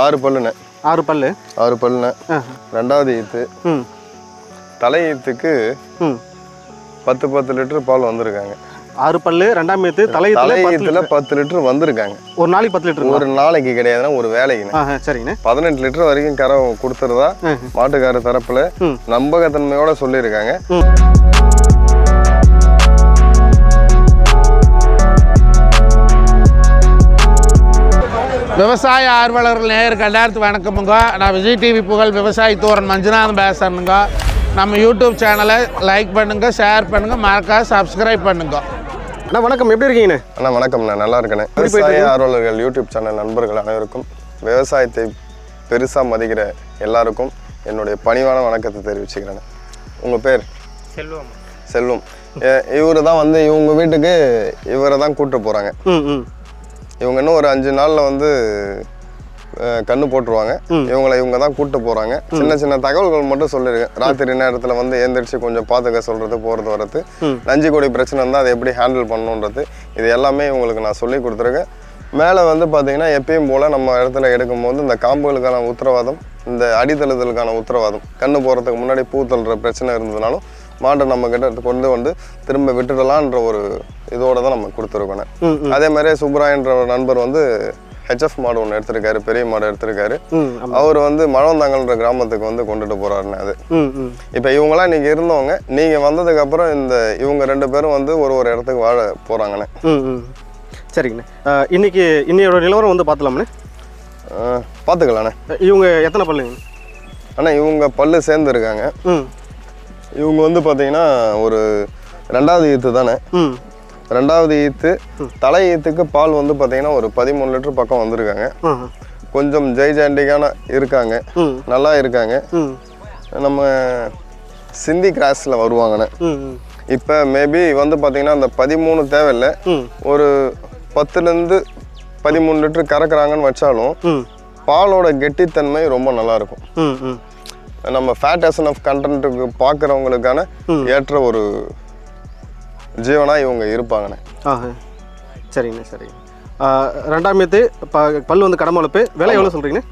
ஆறு பல்லுண்ணே. ஆறு பல்லு. ஆறு பல்லுண்ணே. ரெண்டாவது ஈத்து. ம். தலை ஈத்துக்கு ம். பத்து பத்து லிட்டர் பால் வந்திருக்காங்க. ஆறு பல்லு ரெண்டாம் ஏத்து தலை தலையத்துல பத்து ஈத்துல பத்து லிட்டர் வந்திருக்காங்க. ஒரு நாளைக்கு பத்து லிட்டர் ஒரு நாளைக்கு கிடையாதுன்னா ஒரு வேலைக்குண்ணே. ஆ சரிங்கண்ணே. பதினெட்டு லிட்டர் வரைக்கும் கரை கொடுத்துருதா. மாட்டுக்கார தரப்புல. நம்பகத்தன்மையோட சொல்லியிருக்காங்க. விவசாய ஆர்வலர்கள் நேயருக்கு எல்லாத்துக்கும் வணக்கமுங்க. நான் விஜய் டிவி புகழ் விவசாயி தோரன் மஞ்சுநாதன் பேசுறேனுங்க. நம்ம யூடியூப் சேனலை லைக் பண்ணுங்க ஷேர் பண்ணுங்க மறக்காம சப்ஸ்கிரைப் பண்ணுங்க. அண்ணா வணக்கம். எப்படி இருக்கீங்கண்ணே? அண்ணா வணக்கம் நான் நல்லா இருக்கேனே விவசாய ஆர்வலர்கள் யூடியூப் சேனல் நண்பர்கள் அனைவருக்கும் விவசாயத்தை பெருசாக மதிக்கிற எல்லாருக்கும் என்னுடைய பணிவான வணக்கத்தை தெரிவிச்சுக்கிறேன் உங்கள் பேர்? செல்வம். செல்வம். இவரு தான் வந்து இவங்க வீட்டுக்கு இவரை தான் கூட்டு போகிறாங்க இவங்க இன்னும் ஒரு அஞ்சு நாளில் வந்து கண்ணு போட்டுருவாங்க. இவங்களை இவங்க தான் கூட்டு போகிறாங்க சின்ன சின்ன தகவல்கள் மட்டும் சொல்லியிருக்கேன் ராத்திரி நேரத்தில் வந்து எந்திரிச்சு கொஞ்சம் பார்த்துக்க சொல்கிறது போகிறது வரது. நஞ்சு கொடி பிரச்சனை இருந்தால் அதை எப்படி ஹேண்டில் பண்ணணுன்றது இது எல்லாமே இவங்களுக்கு நான் சொல்லி கொடுத்துருக்கேன். மேலே வந்து பார்த்தீங்கன்னா எப்பயும் போல் நம்ம இடத்துல எடுக்கும்போது இந்த காம்புகளுக்கான உத்தரவாதம் இந்த அடித்தழுதலுக்கான உத்தரவாதம் கண்ணு போகிறதுக்கு முன்னாடி பூ தள்ளுற பிரச்சனை இருந்ததுனாலும் மாட்டை நம்ம கிட்ட கொண்டு வந்து திரும்ப விட்டுடலான்ற ஒரு இதோட தான் நம்ம கொடுத்துருக்கோம். ம் ம். அதே மாதிரி சுப்ராயன்ற ஒரு நண்பர் வந்து ஹெச்எஃப் மாடு ஒன்று எடுத்திருக்காரு பெரிய மாடு எடுத்திருக்காரு. அவர் வந்து மழவந்தாங்கல்ன்ற கிராமத்துக்கு வந்து கொண்டுட்டு போறாருன்னு அது. இப்போ இவங்களாம் இன்னைக்கு இருந்தவங்க நீங்கள் வந்ததுக்கப்புறம் இந்த இவங்க ரெண்டு பேரும் வந்து ஒரு ஒரு இடத்துக்கு வாழ ம் சரிங்கண்ணே. இன்னைக்கு இன்னையோட நிலவரம் வந்து பார்த்தலாம்ண்ணே பார்த்துக்கலாண்ணே. இவங்க எத்தனை பல்லுங்க? அண்ணா இவங்க பல்லு சேர்ந்துருக்காங்க. இவங்க வந்து பார்த்தீங்கன்னா ஒரு ரெண்டாவது ஈத்து தானே? ரெண்டாவது ஈத்து தலை ஈத்துக்கு பால் வந்து பார்த்தீங்கன்னா ஒரு பதிமூணு லிட்டர் பக்கம் வந்திருக்காங்க. கொஞ்சம் ஜெய்ஜாண்டிக்கான இருக்காங்க. நல்லா இருக்காங்க. நம்ம சிந்தி கிராஸில் வருவாங்கண்ணே இப்போ மேபி வந்து பார்த்தீங்கன்னா அந்த பதிமூணு தேவையில்லை. ஒரு பத்துலேருந்து பதிமூணு லிட்டர் கறக்குறாங்கன்னு வச்சாலும் பாலோட கெட்டித்தன்மை ரொம்ப நல்லா இருக்கும். நம்ம ஃபேட் ஆஃப் கண்டென்ட்டுக்கு பார்க்குறவங்களுக்கான ஏற்ற ஒரு ஜீவனாக இவங்க இருப்பாங்கண்ணே. ஆஹா சரிங்கண்ணே சரிங்க ஆ, ரெண்டாம் ஏத்து ப பல்லு வந்து கடமை வளர்ப்பு விலை எவ்வளோ சொல்கிறீங்கண்ணே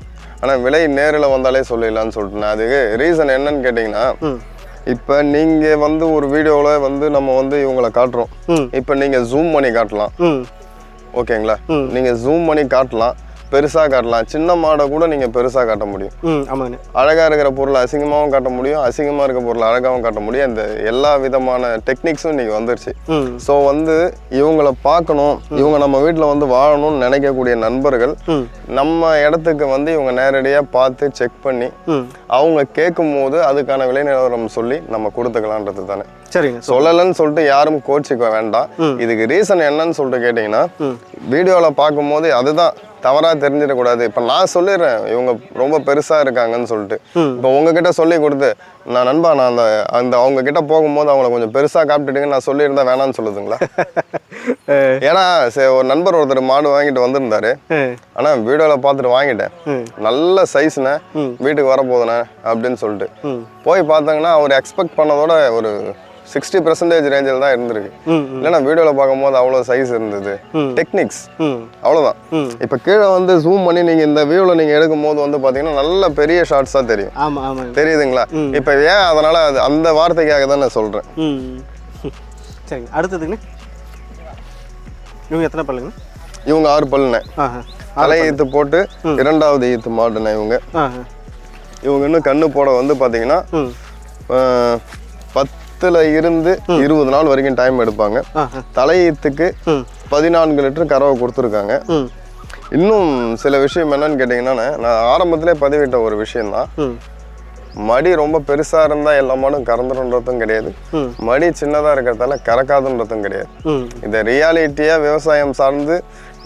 ஆனால் விலை நேரில் வந்தாலே சொல்லிடலான்னு சொல்லிட்டு நான் அதுக்கு ரீசன் என்னன்னு கேட்டிங்கன்னா இப்போ நீங்கள் வந்து ஒரு வீடியோவில் வந்து நம்ம வந்து இவங்களை காட்டுறோம். இப்போ நீங்கள் ஜூம் பண்ணி காட்டலாம். ஓகேங்களா? நீங்கள் ஜூம் பண்ணி காட்டலாம். பெருசாக காட்டலாம். சின்ன மாடை கூட நீங்கள் பெருசாக காட்ட முடியும். ம் ஆமாங்கண்ணே. அழகாக இருக்கிற பொருளை அசிங்கமாகவும் காட்ட முடியும். அசிங்கமாக இருக்க பொருளை அழகாகவும் காட்ட முடியும். இந்த எல்லா விதமான டெக்னிக்ஸும் இன்னைக்கு வந்துருச்சு. ஸோ வந்து இவங்களை பார்க்கணும். இவங்க நம்ம வீட்டில் வந்து வாழணும்னு நினைக்கக்கூடிய நண்பர்கள் நம்ம இடத்துக்கு வந்து இவங்க நேரடியாக பார்த்து செக் பண்ணி அவங்க கேட்கும் போது அதுக்கான விலை நிலவரம் சொல்லி நம்ம கொடுத்துக்கலான்றது தானே. சரிங்க. சொல்லலைன்னு சொல்லிட்டு யாரும் கோச்சிக்க வேண்டாம். இதுக்கு ரீசன் என்னன்னு சொல்லிட்டு கேட்டிங்கன்னா வீடியோவில் பார்க்கும்போது அதுதான். தவறாக தெரிஞ்சிடக்கூடாது. இப்போ நான் சொல்லிடுறேன் இவங்க ரொம்ப பெருசாக இருக்காங்கன்னு சொல்லிட்டு. இப்போ உங்ககிட்ட சொல்லி கொடுத்து நான் நண்பா நான் அந்த அந்த அவங்க கிட்ட போகும்போது அவங்கள கொஞ்சம் பெருசாக காப்பிட்டுட்டுங்க நான் சொல்லியிருந்தா வேணாம்னு சொல்லுதுங்களா? ஏன்னா சரி ஒரு நண்பர் ஒருத்தர் மாடு வாங்கிட்டு வந்திருந்தாரு. ஆனால் வீடியோவில் பார்த்துட்டு வாங்கிட்டேன். நல்ல சைஸ்ண்ணே வீட்டுக்கு வரப்போதுண்ணே அப்படின்னு சொல்லிட்டு. போய் பார்த்தாங்கன்னா அவர் எக்ஸ்பெக்ட் பண்ணதோட ஒரு சிக்ஸ்டி பர்சன்டேஜ் ரேஞ்சில் தான் இருந்திருக்கு. இல்லைன்னா வீடியோவில் பார்க்கும்போது அவ்வளோ சைஸ் இருந்தது. டெக்னிக்ஸ் அவ்வளோதான். இப்போ கீழே வந்து ஜூம் பண்ணி நீங்கள் இந்த வியூவில் நீங்கள் எடுக்கும்போது வந்து பார்த்தீங்கன்னா நல்ல பெரிய ஷார்ட்ஸாக தெரியும். ஆமாம் ஆமாங்க. தெரியுதுங்களா? இப்போ ஏன் அதனால் அது அந்த வார்த்தைக்காக தான் நான் சொல்கிறேன் சரிங்க. அடுத்ததுங்கண்ணே இவங்க எத்தனை பல்லுங்க? இவங்க ஆறு பல்லுண்ணே தலை ஈத்து போட்டு இரண்டாவது ஈத்து மாடுண்ணே இவங்க. இவங்க இன்னும் கண்ணு போட வந்து பார்த்தீங்கன்னா பத்துல இருந்து இருபது நாள் வரைக்கும் டைம் எடுப்பாங்க. தலையீத்துக்கு பதினான்கு லிட்டர் கறவை கொடுத்துருக்காங்க. இன்னும் சில விஷயம் என்னன்னு கேட்டிங்கன்னா நான் ஆரம்பத்திலே பதிவிட்ட ஒரு விஷயம்தான். மடி ரொம்ப பெருசாக இருந்தால் எல்லா மாடும் கறந்துடுன்றதும் கிடையாது. மடி சின்னதாக இருக்கிறதால கறக்காதுன்றதும் கிடையாது. இந்த ரியாலிட்டியாக விவசாயம் சார்ந்து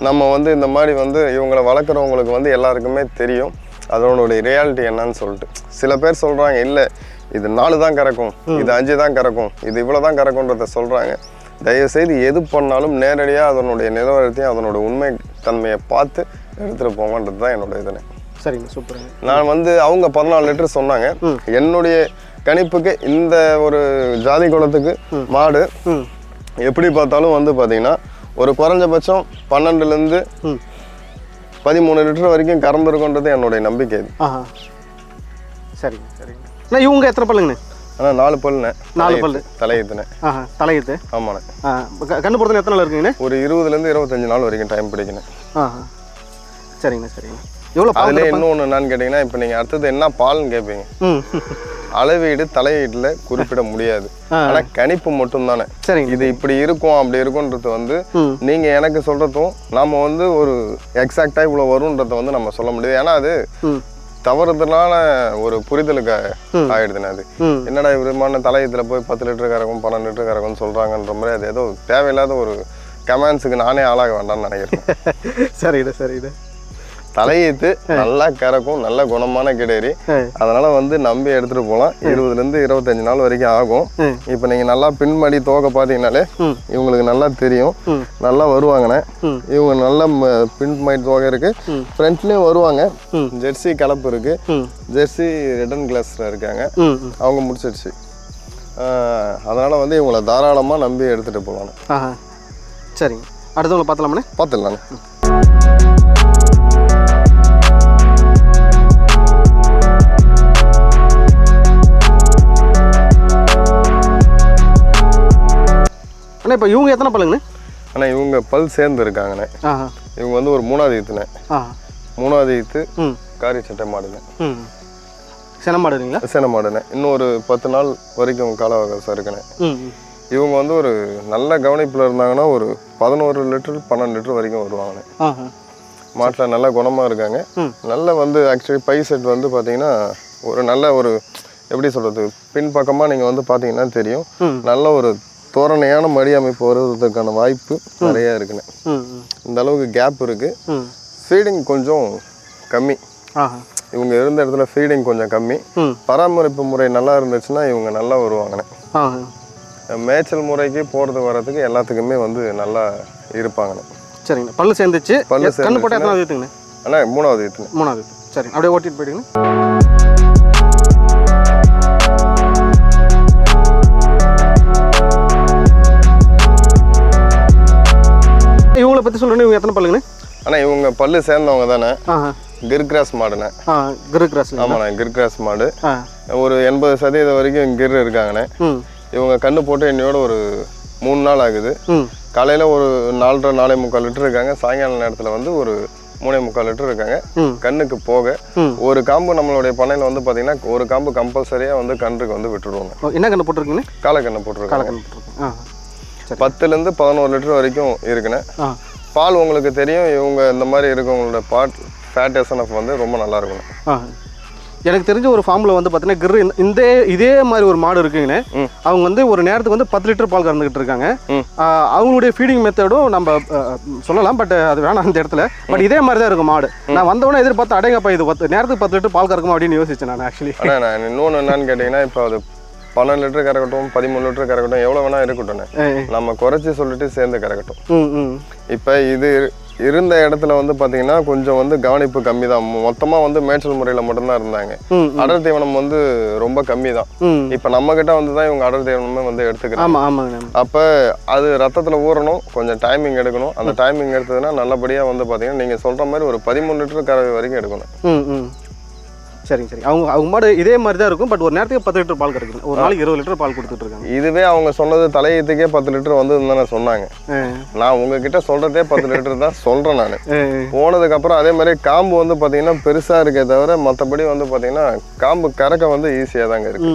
நம்ம வந்து இந்த மாதிரி வந்து இவங்களை வளர்க்குறவங்களுக்கு வந்து எல்லாருக்குமே தெரியும். அதனுடைய ரியாலிட்டி என்னன்னு சொல்லிட்டு. சில பேர் சொல்கிறாங்க இல்லை இது நாலு தான் கறக்கும் இது அஞ்சு தான் கறக்கும் இது இவ்வளோ தான் கறக்கும்ன்றத சொல்கிறாங்க தயவுசெய்து எது பண்ணாலும் நேரடியாக அதனுடைய நிலவரத்தையும் அதனோட உண்மை தன்மையை பார்த்து எடுத்துகிட்டு போங்கன்றது தான் என்னோட இதுனே. சரிங்க சூப்பருங்க. நான் வந்து அவங்க பதினாலு லிட்டர் சொன்னாங்க. என்னுடைய கணிப்புக்கு இந்த ஒரு ஜாதி குலத்துக்கு மாடு எப்படி பார்த்தாலும் வந்து பார்த்தீங்கன்னா ஒரு குறைஞ்சபட்சம் பன்னெண்டுலேருந்து பதிமூணு லிட்டர் வரைக்கும் கறந்துருக்குன்றது என்னுடைய நம்பிக்கை இது. சரிங்க சரிங்க. அண்ணா இவங்க எத்தனை பல்லுங்கண்ணே? ஆனால் நாலு பல்லுண்ணே. நாலு பல்லு. தலையுத்துனே ஆஹா தலையத்து ஆமாண்ணே. ஆ கண்ணு பொறுத்தல எத்தனை நாள் இருக்குங்கண்ணே? ஒரு இருபதுலேருந்து இருபத்தஞ்சு நாள் வரைக்கும் டைம் பிடிக்கணும் ஆஹா. சரிங்கண்ணே சரிங்க எவ்வளோ பால் அதுலேயே இன்னொன்று என்னன்னு கேட்டிங்கன்னா இப்போ நீங்கள் அடுத்தது என்ன பால்னு கேட்பீங்க அளவீடு தலையீட்டில் குறிப்பிட முடியாது. ஆனால் கணிப்பு மட்டும்தானே சரிங்க இது இப்படி இருக்கும் அப்படி இருக்கும்ன்றது வந்து நீங்கள் எனக்கு சொல்கிறதும் நம்ம வந்து ஒரு எக்ஸாக்டாக இவ்வளோ வரும்ன்றத வந்து நம்ம சொல்ல முடியாது. ஏன்னா அது தவறுதலான ஒரு புரிதலுக்கு ஆயிடுதுண்ணே அது. என்னடா விதமான தலையத்தில் போய் பத்து லிட்டர் கறக்கும் பன்னெண்டு லிட்டர் கறக்கும்னு சொல்கிறாங்கன்ற மாதிரி அது ஏதோ தேவையில்லாத ஒரு கமெண்ட்ஸுக்கு நானே ஆளாக வேண்டாம்னு நினைக்கிறேன். சரிண்ணே சரிண்ணே தலையீத்து நல்லா கறக்கும் நல்ல குணமான கிடேரி. அதனால வந்து நம்பி எடுத்துட்டு போகலாம் இருபதுலேருந்து இருபத்தஞ்சு நாள் வரைக்கும் ஆகும். இப்போ நீங்கள் நல்லா பின்மடி தோகை பார்த்தீங்கனாலே. இவங்களுக்கு நல்லா தெரியும். நல்லா வருவாங்கண்ணே. இவங்க நல்ல பின்மடி தோகை இருக்கு. ஃப்ரண்ட்லேயும் வருவாங்க. ஜெர்சி கலப்பு இருக்கு. ஜெர்சி ரிட்டன் கிளாஸில் இருக்காங்க. அவங்க முடிச்சிடுச்சு. அதனால் வந்து இவங்கள தாராளமாக நம்பி எடுத்துகிட்டு போகலாம் சரிங்க. அடுத்தவங்களை பார்த்தலாமாண்ணே? பார்த்துடலாண்ணே. அண்ணா இப்போ இவங்க எத்தனை பல்லுங்கண்ணே? ஆனால் இவங்க பல் சேர்ந்து இருக்காங்கண்ணே இவங்க வந்து ஒரு மூணாவது ஈத்துண்ணே மூணாவது ஈத்து காரி சட்டை மாடுண்ணே சென மாடுங்களா சேன மாடுண்ணே இன்னும் ஒரு பத்து நாள் வரைக்கும் கால அவகாசம் இருக்குண்ணே இவங்க வந்து ஒரு நல்ல கவனிப்பில் இருந்தாங்கன்னா ஒரு பதினோரு லிட்டர் பன்னெண்டு லிட்டர் வரைக்கும் வருவாங்கண்ணே. மாட்டில் நல்ல குணமாக இருக்காங்க. நல்ல வந்து ஆக்சுவலி பை செட் வந்து பார்த்தீங்கன்னா ஒரு நல்ல ஒரு எப்படி சொல்கிறது பின்பக்கமாக நீங்கள் வந்து பார்த்தீங்கன்னா தெரியும். நல்ல ஒரு தோரணையான மடி அமைப்பு வருவதற்கான வாய்ப்பு நிறைய இருக்குண்ணே. இந்த அளவுக்கு கேப் இருக்குது ம். ஃபீடிங் கொஞ்சம் கம்மி. இவங்க இருந்த இடத்துல ஃபீடிங் கொஞ்சம் கம்மி. பராமரிப்பு முறை நல்லா இருந்துச்சுன்னா இவங்க நல்லா வருவாங்கண்ணே. மேய்ச்சல் முறைக்கு போகிறது வர்றதுக்கு எல்லாத்துக்குமே வந்து நல்லா இருப்பாங்கண்ணே. சரிங்க பல்லு சேர்ந்துச்சு. பல்லு கண்ணு போட்டால் எத்தனாவது மூணாவது மூணாவது சரி அப்படியே ஓட்டிட்டு போயிடுங்கண்ணே. பற்றி சொல்கிறேன்னு இவங்க எத்தனை பல்லுங்கண்ணே? ஆனால் இவங்க பல்லு சேர்ந்தவங்க தானே. கிர்கிராஸ் மாடுண்ணே. கிரு கிராஸ்ல ஆமாண்ணே கிர்கிராஸ் மாடு. ஆ. ஒரு எண்பது சதவீதம் வரைக்கும் கிர் இருக்காங்கண்ணே. இவங்க கண்ணு போட்டு என்னையோட ஒரு மூணு நாள் ஆகுது. காலையில் ஒரு நாலரை நாலே முக்கால் லிட்டர் இருக்காங்க. சாயங்கால நேரத்தில் வந்து ஒரு மூணே முக்கால் லிட்டர் இருக்காங்க. கண்ணுக்கு போக. ஒரு காம்பு நம்மளுடைய பண்ணையில் வந்து பார்த்தீங்கன்னா ஒரு காம்பு கம்பல்சரியாக வந்து கன்றுக்கு வந்து விட்டுருவாங்க. என்ன கண்ணு போட்டிருக்காங்க காலக்கண்ணு போட்டிருக்கேன் ஆ சரி. பத்துலேருந்து பதினோரு லிட்டர் வரைக்கும் இருக்குண்ணே. பால் உங்களுக்கு தெரியும் இவங்க இந்த மாதிரி இருக்கவங்களோட பாட் ஃபேட் எஸ்என்எஃப் வந்து ரொம்ப நல்லா இருக்கும் எனக்கு தெரிஞ்ச ஒரு ஃபார்மில் வந்து பார்த்தீங்கன்னா கிரு இந்த- இதே மாதிரி ஒரு மாடு இருக்குங்கண்ணே. அவங்க வந்து ஒரு நேரத்துக்கு வந்து பத்து லிட்டர் பால் கறந்துக்கிட்டு இருக்காங்க. அவங்களுடைய ஃபீடிங் மெத்தடும் நம்ம சொல்லலாம் பட் அது வேணாம் அந்த இடத்துல. பட் இதே மாதிரி தான் இருக்கும் மாடு. நான் வந்தவொடனே எதிர்பார்த்து அடேங்கப்பா இது பத்து நேரத்துக்கு பத்து லிட்டர் பால் கறக்குமா அப்படின்னு யோசிச்சேன் நான் ஆக்சுவலி நான் இன்னொன்று என்னன்னு கேட்டிங்கன்னா இப்போ அது பன்னெண்டு லிட்டர் கறக்கட்டும் பதிமூணு லிட்டர் கறக்கட்டும் எவ்வளோ வேணால் இருக்கட்டும்ண்ணே நம்ம குறைச்சி சொல்லிட்டு சேர்ந்து கறக்கட்டும். இப்போ இது இரு- இருந்த இடத்துல வந்து பார்த்தீங்கன்னா கொஞ்சம் வந்து கவனிப்பு கம்மி தான் மொத்தமாக வந்து மேய்ச்சல் முறையில் மட்டும்தான் இருந்தாங்க. ம் அடர் தீவனம் வந்து ரொம்ப கம்மி தான் இப்போ நம்ம கிட்ட வந்து தான் இவங்க அடர் தீவனமே வந்து எடுத்துக்கிறாங்க. அப்போ அது ரத்தத்தில் ஊறணும் கொஞ்சம் டைமிங் எடுக்கணும். அந்த டைமிங் எடுத்ததுன்னா நல்லபடியாக வந்து பார்த்தீங்கன்னா நீங்கள் சொல்கிற மாதிரி ஒரு பதிமூணு லிட்டர் கறவை வரைக்கும் எடுக்கணும். சரிங்க சரி அவங்க அவங்க மாடு இதே மாதிரி தான் இருக்கும் பட் ஒரு நேரத்துக்கு பத்து லிட்டர் பால் கறக்குது ஒரு நாளைக்கு இருபது லிட்டர் பால் கொடுத்துட்டு இருக்காங்க இதுவே அவங்க சொன்னது தலையத்துக்கே பத்து லிட்டர் வந்து தானே சொன்னாங்க. நான் உங்ககிட்ட சொல்கிறதே பத்து லிட்டர் தான் சொல்கிறேன் நான். ஆ, போனதுக்கப்புறம் அதே மாதிரி காம்பு வந்து பார்த்தீங்கன்னா பெருசாக இருக்கே தவிர மற்றபடி வந்து பார்த்தீங்கன்னா காம்பு கறக்க வந்து ஈஸியாக தாங்க இருக்கு.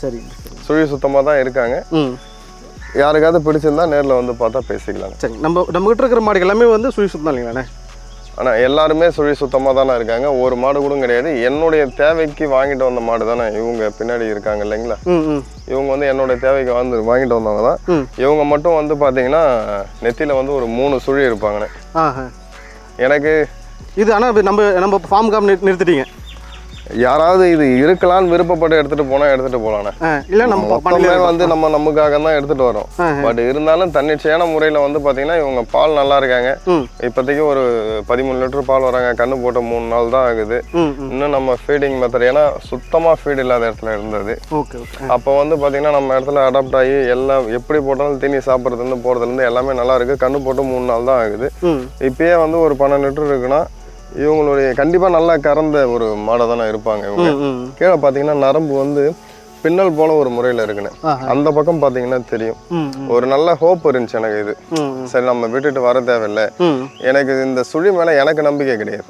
சரி சுழி சுத்தமாக தான் இருக்காங்க. யாருக்காவது பிடிச்சிருந்தா நேரில் வந்து பார்த்தா பேசிக்கலாம் சரி நம்ம நம்ம கிட்ட இருக்கிற மாடுகள் எல்லாமே வந்து சுழி சுத்தம் இல்லைங்களாண்ணே ஆனால் எல்லாருமே சுழி சுத்தமாக தானே இருக்காங்க. ஒரு மாடு கூட கிடையாது. என்னுடைய தேவைக்கு வாங்கிட்டு வந்த மாடு தானே இவங்க பின்னாடி இருக்காங்க இல்லைங்களா? இவங்க வந்து என்னுடைய தேவைக்கு வந்து வாங்கிட்டு வந்தவங்க தான். இவங்க மட்டும் வந்து பார்த்தீங்கன்னா நெத்தியில் வந்து ஒரு மூணு சுழி இருப்பாங்கண்ணே. எனக்கு இது ஆனால் நம்ம நம்ம ஃபார்ம் காம் நிறுத்திட்டீங்க. யாராவது இது இருக்கலாம்னு விருப்பப்பட்டு எடுத்துட்டு போனா எடுத்துட்டு போலாண்ணே. இல்லை நம்ம மொத்தமே வந்து நம்ம நமக்காக தான் எடுத்துட்டு வரோம். பட் இருந்தாலும் தன்னிச்சையான முறையில வந்து பாத்தீங்கன்னா இவங்க பால் நல்லா இருக்காங்க. இப்போதைக்கு ஒரு பதிமூணு லிட்டர் பால் வராங்க. கண்ணு போட்ட மூணு நாள் தான் ஆகுது. இன்னும் நம்ம ஃபீடிங் மெத்தட் ஏன்னா சுத்தமா ஃபீட் இல்லாத இடத்துல இருந்தது. அப்போ வந்து பாத்தீங்கன்னா நம்ம இடத்துல அடாப்ட் ஆகி எல்லாம் எப்படி போட்டாலும் தீனி சாப்பிட்றதுலேருந்து போகிறதுலேருந்து எல்லாமே நல்லா இருக்கு. கண்ணு போட்டு மூணு நாள் தான் ஆகுது. இப்பயே வந்து ஒரு பன்னெண்டு லிட்டர் இருக்குன்னா இவங்களுடைய கண்டிப்பாக நல்லா கறந்த ஒரு மாடை தானே இருப்பாங்க இவங்க. கீழே பார்த்தீங்கன்னா நரம்பு வந்து பின்னல் போல ஒரு முறையில் இருக்குன்னு. அந்த பக்கம் பார்த்தீங்கன்னா தெரியும். ஒரு நல்ல ஹோப் இருந்துச்சு எனக்கு இது. சரி நம்ம விட்டுட்டு வர தேவையில்லை. எனக்கு இந்த சுழி மேலே எனக்கு நம்பிக்கை கிடையாது.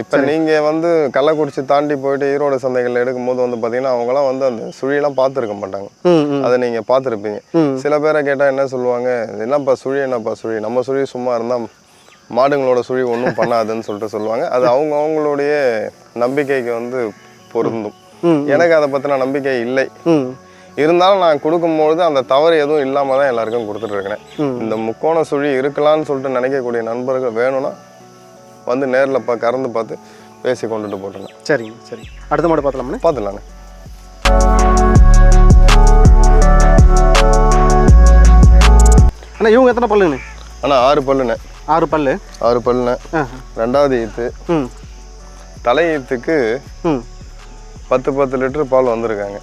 இப்போ நீங்கள் வந்து கள்ளக்குறிச்சி தாண்டி போயிட்டு ஈரோடு சந்தைகளில் எடுக்கும்போது வந்து பார்த்தீங்கன்னா அவங்களாம் வந்து அந்த சுழியெல்லாம் பார்த்துருக்க மாட்டாங்க. அதை நீங்கள் பார்த்துருப்பீங்க. சில பேரை கேட்டால் என்ன சொல்லுவாங்க? என்னப்பா சுழி என்னப்பா சுழி? நம்ம சுழி சும்மா இருந்தால் மாடுங்களோட சுழி ஒன்றும் பண்ணாதுன்னு சொல்லிட்டு சொல்லுவாங்க. அது அவங்க அவங்களுடைய நம்பிக்கைக்கு வந்து பொருந்தும். எனக்கு அதை பற்றின நம்பிக்கை இல்லை. இருந்தாலும் நான் கொடுக்கும்பொழுது அந்த தவறு எதுவும் இல்லாமல் தான் எல்லாருக்கும் கொடுத்துட்டு இருக்கிறேன். இந்த முக்கோண சுழி இருக்கலாம்னு சொல்லிட்டு நினைக்கக்கூடிய நண்பர்கள் வேணும்னா வந்து நேரில் பா கறந்து பார்த்து பேசி கொண்டுட்டு போட்டேன் சரிங்க சரி. அடுத்த மாடு பார்த்தலாம்ண்ணே? பார்த்துலாங்க. அண்ணா இவங்க எத்தனை பல்லுண்ணே ஆனால் ஆறு பல்லுண்ணே. ஆறு பல்லு. ஆறு பல்லுண்ணே. ரெண்டாவது ஈத்து. தலை ஈத்துக்கு பத்து பத்து லிட்டர் பால் வந்திருக்காங்க.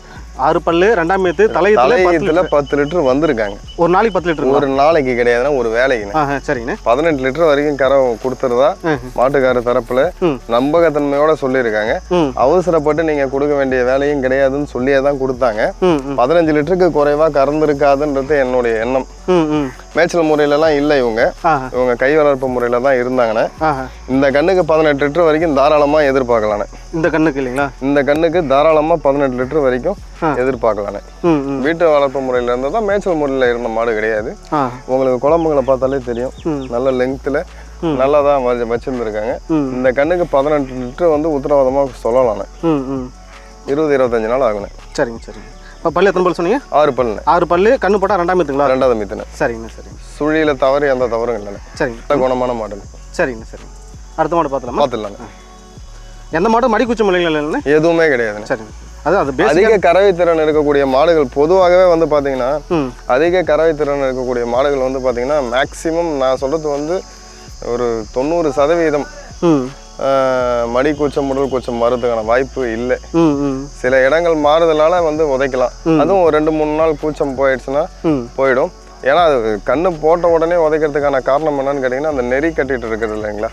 ஆறு பல்லு ரெண்டாம் தலையத்துல தலை பத்து ஈத்துல பத்து லிட்டர் வந்திருக்காங்க. ஒரு நாளைக்கு பத்து லிட்டர் ஒரு நாளைக்கு கிடையாதுன்னா ஒரு வேலைக்குண்ணே. ஆ சரிங்கண்ணே. பதினெட்டு லிட்டர் வரைக்கும் கரை கொடுத்துருதா ம். மாட்டுக்காரர் தரப்புல. நம்பகத்தன்மையோட சொல்லியிருக்காங்க. அவசரப்பட்டு நீங்க கொடுக்க வேண்டிய வேலையும் கிடையாதுன்னு சொல்லியே தான் கொடுத்தாங்க. பதினஞ்சு லிட்டருக்கு குறைவா கறந்துருக்காதுன்றது என்னுடைய எண்ணம். மேய்ச்சல் முறையிலலாம் இல்லை இவங்க. இவங்க கை வளர்ப்பு முறையில தான் இருந்தாங்கண்ணே. இந்த கண்ணுக்கு பதினெட்டு லிட்டர் வரைக்கும் தாராளமா எதிர்பார்க்கலாண்ணே. இந்த கண்ணுக்கு இல்லைங்களா? இந்த கண்ணுக்கு தாராளமா பதினெட்டு லிட்டர் வரைக்கும். எதிர்பார்க்கலாண்ணே. ம் வீட்டு வளர்ப்பு முறையில் இருந்தால் தான் மேய்ச்சல் முறையில் இருந்த மாடு கிடையாது. உங்களுக்கு குழம்புங்களை பார்த்தாலே தெரியும். நல்ல லெங்க்த்தில் நல்லா தான் வச்சு வச்சுருந்துருக்காங்க. இந்த கண்ணுக்கு பதினெட்டு லிட்டர் வந்து உத்தரவாதமாக சொல்லலாண்ணே. இருபது இருபத்தஞ்சு நாள் ஆகுண்ணே. சரிங்க சரிங்க. பல்லு எத்தனை பல்லு சொன்னீங்க? ஆறு பல்லுண்ணே. ஆறு பல்லு. கண்ணு போட்டால் ரெண்டாம் ஏத்துங்களா ரெண்டாவது மீத்துண்ணே. சரிங்கண்ணா சரிங்க. சுழியில் தவறு எந்த தவறும் இல்லைண்ணே. சரிங்க. குணமான மாடு. சரிங்கண்ணா சரிங்க. அடுத்த மாடு பார்த்தலாமா பார்த்துடலாண்ணே எந்த மாடு மடி குச்சி இல்லைங்களா எதுவுமே கிடையாதுண்ணே. சரிங்க. அது அதிக கறவை திறன் இருக்கக்கூடிய மாடுகள் பொதுவாகவே வந்து பார்த்தீங்கன்னா அதிக கறவை திறன் இருக்கக்கூடிய மாடுகள் வந்து பார்த்தீங்கன்னா மேக்ஸிமம் நான் சொல்கிறது வந்து ஒரு தொண்ணூறு சதவீதம் மடி கூச்சம் உடல் கூச்சம் மாறதுக்கான வாய்ப்பு இல்லை. சில இடங்கள் மாறுதலால வந்து உதைக்கலாம். அதுவும் ஒரு ரெண்டு மூணு நாள் கூச்சம் போயிடுச்சுன்னா போயிடும். ஏன்னா அது கண்ணு போட்ட உடனே உதைக்கிறதுக்கான காரணம் என்னன்னு கேட்டிங்கன்னா அந்த நெறி கட்டிட்டு இருக்கிறது இல்லைங்களா?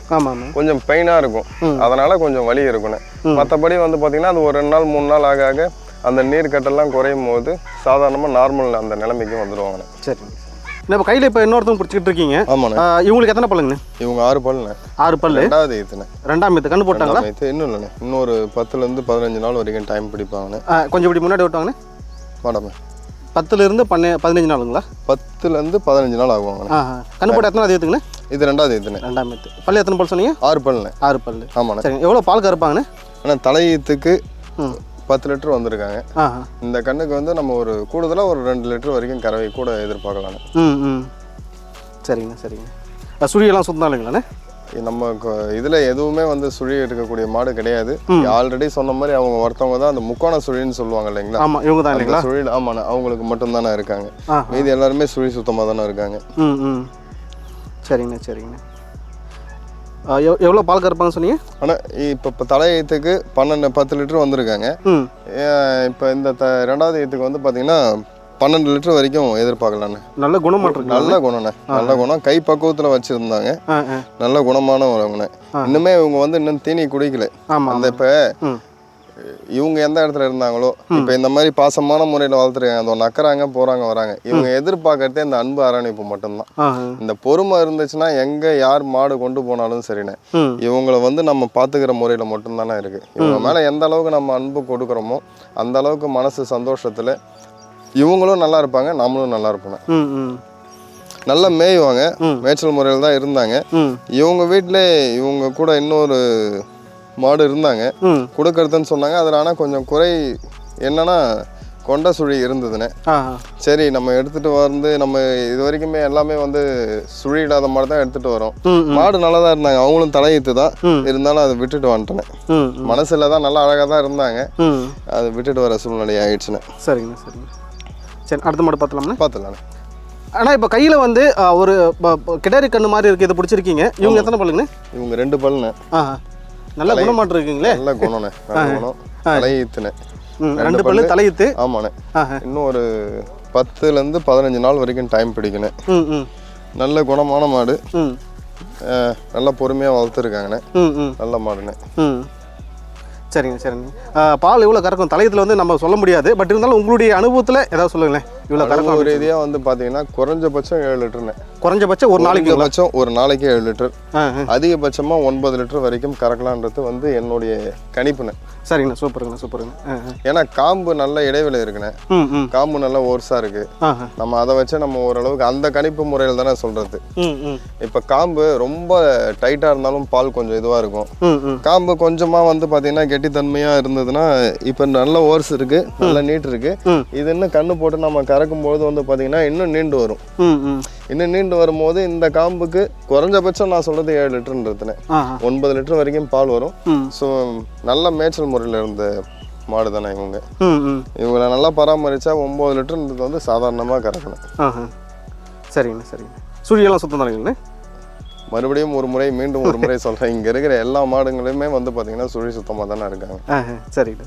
கொஞ்சம் பெயினாக இருக்கும். அதனால கொஞ்சம் வலி இருக்குண்ணே மற்றபடி வந்து பார்த்தீங்கன்னா அது ஒரு ரெண்டு நாள் மூணு நாள் ஆக ஆக அந்த நீர் கட்டெல்லாம் குறையும் போது சாதாரணமாக நார்மல் அந்த நிலைமைக்கு வந்துடுவாங்கண்ணே சரிங்க என்ன இப்போ கையில் இப்போ இன்னொருத்தவங்க பிடிச்சிக்கிட்டு இருக்கீங்க. ஆமாண்ணே. இவங்களுக்கு எத்தனை பல்லுங்கண்ணே? இவங்க ஆறு பல்லுண்ணே. ஆறு பல்லு? ரெண்டாவது ஈத்துண்ணே ரெண்டாம் ஏத்து கண்ணு போட்டாங்களா? ஈத்து இன்னும் இல்லைண்ணே. இன்னொரு பத்துலேருந்து பதினஞ்சு நாள் வரைக்கும் டைம் பிடிப்பாங்கண்ணே. கொஞ்சம் இப்படி முன்னாடி விட்டாங்கண்ணே மேடம் பத்துலேருந்து பன்னெ பதினஞ்சு நாளுங்களா? பத்துலேருந்து பதினஞ்சு நாள் ஆகுவாங்கண்ணே. ஆ கண்ணு போட்ட எத்தனை ஏற்றுங்கண்ணே இது ரெண்டாவது ஈத்துண்ணே ரெண்டாம் ஏத்து பல்லு எத்தனை பல் சொன்னீங்க? ஆறு பல்லுண்ணே. ஆறு பல்லு. ஆமாண்ணே. சரிங்க. எவ்வளோ பால் கறப்பாங்கண்ணே? ஆனால் தலையீத்துக்கு பத்து லிட்டர் வந்திருக்காங்க. இந்த கண்ணுக்கு வந்து நம்ம ஒரு கூடுதலாக ஒரு ரெண்டு லிட்டர் வரைக்கும் கறவை கூட எதிர்பார்க்கலாண்ணே ம் ம். சரிங்கண்ணா சரிங்க. சுழியெல்லாம் சுத்தம் இல்லைங்களாண்ணே நம்ம இதில் எதுவுமே வந்து சுழி இருக்கக்கூடிய மாடு கிடையாது. ஆல்ரெடி சொன்ன மாதிரி அவங்க ஒருத்தவங்க தான் அந்த முக்கோண சுழின்னு சொல்லுவாங்க இல்லைங்களா? ஆமாம் இவங்க தான் இல்லைங்களா? சுழியில் ஆமாண்ணே அவங்களுக்கு மட்டும்தானே இருக்காங்க. மீதி எல்லாருமே சுழி சுத்தமாக தானே இருக்காங்க. ம் ம். சரிங்கண்ணா சரிங்கண்ணா. எவ்வளோ பால் கறப்பாங்க சொன்னீங்க? ஆனால் இப்போ இப்போ தலையீத்துக்கு பன்னெண்டு பத்து லிட்டர் வந்திருக்காங்க. இப்போ இந்த த ரெண்டாவது ஈத்துக்கு வந்து பார்த்தீங்கன்னா பன்னெண்டு லிட்டர் வரைக்கும் எதிர்பார்க்கலாண்ணே. நல்ல குணமாட்டு இருக்கு நல்ல குணண்ணே நல்ல குணம். கை பக்குவத்தில் வச்சுருந்தாங்க. நல்ல குணமானவங்கண்ணே. இன்னுமே இவங்க வந்து இன்னும் தீனி குடிக்கல. அந்த இப்போ இவங்க எந்த இடத்துல இருந்தாங்களோ இப்போ இந்த மாதிரி பாசமான முறையில் வளர்த்துருக்காங்க. அந்த நக்கறாங்க போகிறாங்க வராங்க. இவங்க எதிர்பார்க்கறதே இந்த அன்பு அரவணைப்பு மட்டும்தான். இந்த பொறுமை இருந்துச்சுன்னா எங்கே யார் மாடு கொண்டு போனாலும் சரிண்ணே. இவங்கள வந்து நம்ம பார்த்துக்கிற முறையில் மட்டும்தானே இருக்குது இவங்க மேலே எந்த அளவுக்கு நம்ம அன்பு கொடுக்குறோமோ அந்த அளவுக்கு மனசு சந்தோஷத்தில் இவங்களும் நல்லா இருப்பாங்க நம்மளும் நல்லா இருப்போம். நல்லா மேய்வாங்க. மேய்ச்சல் முறையில் தான் இருந்தாங்க. இவங்க வீட்டில் இவங்க கூட இன்னொரு மாடு இருந்தாங்க. கொடுக்கறதுன்னு சொன்னாங்க. அதில் ஆனால் கொஞ்சம் குறை என்னன்னா கொண்ட சுழி இருந்ததுண்ணே ஆ. சரி நம்ம எடுத்துட்டு வந்து நம்ம இது வரைக்குமே எல்லாமே வந்து சுழி இல்லாத மாதிரி தான் எடுத்துட்டு வரோம். மாடு நல்லா தான் இருந்தாங்க. அவங்களும் தலையீத்து தான். இருந்தாலும் அதை விட்டுட்டு வந்துட்டேனே. மனசுல தான் நல்லா அழகாக தான் இருந்தாங்க. அதை விட்டுட்டு வர சூழ்நிலை ஆயிடுச்சுண்ணே சரிங்க சரிங்க. சரி அடுத்த மாடு பார்த்தலாம்ண்ணே பார்த்துலாண்ணே ஆனால் இப்போ கையில் வந்து ஒரு கிடாரி கண்ணு மாதிரி இருக்குது இதை பிடிச்சிருக்கீங்க. இவங்க எத்தனை பல்லுங்கண்ணே? இவங்க ரெண்டு பல்லுண்ணே. ஆ நல்ல குணமாட்டு இருக்கீங்களே? நல்ல குணம்ண்ணே. நல்ல குணம். தலையீத்துண்ணே. ரெண்டு பல்லு. தலையுத்து? ஆமாண்ணே. இன்னும் ஒரு பத்துலேருந்து பதினஞ்சு நாள் வரைக்கும் டைம் பிடிக்கணும் நல்ல குணமான மாடு. நல்லா பொறுமையாக வளர்த்துருக்காங்கண்ணே. ம் ம். நல்ல மாடுண்ணே. ம். சரிங்க சரிங்க. பால் இவ்வளோ கறக்கும். தலையத்தில் வந்து நம்ம சொல்ல முடியாது. பட் இருந்தாலும் உங்களுடைய அனுபவத்தில் ஏதாவது சொல்லுங்களேன். இவ்வளோ கறக்கும் ரீதியாக வந்து பார்த்தீங்கன்னா குறைஞ்சபட்சம் ஏழு லிட்டர்ண்ணே. குறைஞ்சபட்சம் ஒரு நாளைக்கு குறைஞ்சபட்சம் ஒரு நாளைக்கு ஏழு லிட்டர். அதிகபட்சமாக ஒன்பது லிட்டர் வரைக்கும் கறக்கலான்றது வந்து என்னுடைய கணிப்புண்ணே சரிங்கண்ணா சூப்பருங்கண்ணா சூப்பருங்க. ஏன்னா காம்பு நல்ல இடைவெளி இருக்குண்ணே. காம்பு நல்ல ஓர்ஸாக ஆ. நம்ம அதை வச்சு நம்ம ஓரளவுக்கு அந்த கணிப்பு முறையில் தானே ம் இப்போ காம்பு ரொம்ப டைட்டாக இருந்தாலும் பால் கொஞ்சம் இதுவாக இருக்கும். காம்பு கொஞ்சமாக வந்து பார்த்தீங்கன்னா கெட்டித்தன்மையாக இருந்ததுன்னா இப்போ நல்ல ஓர்ஸ் இருக்குது நல்ல நீட் இருக்குது ம். இது இன்னும் கண்ணு போட்டு நம்ம கறக்கும் பொழுது வந்து பார்த்தீங்கன்னா இன்னும் நீண்டு வரும். இன்னும் நீண்டு வரும்போது இந்த காம்புக்கு குறைஞ்சபட்சம் நான் சொல்கிறது ஏழு லிட்டர்ன்றதுனே ஆ ஆ. ஒன்பது லிட்டர் வரைக்கும் பால் வரும். ஸோ நல்ல மேய்ச்சல் முறையில் இருந்த மாடு தானே இவங்க. இவங்களை நல்லா பராமரித்தா ஒம்பது லிட்டர்ன்றது வந்து சாதாரணமாக கறக்கணும். சரிங்கண்ணா சரிங்கண்ணா. சுழியெல்லாம் சுத்தம் தானேங்கண்ணே மறுபடியும் ஒரு முறை மீண்டும் ஒரு முறை சொல்கிறேன் இங்கே இருக்கிற எல்லா மாடுங்களுமே வந்து பார்த்தீங்கன்னா சுழி சுத்தமாக தானே இருக்காங்க. ஆஹா சரிங்கண்ணா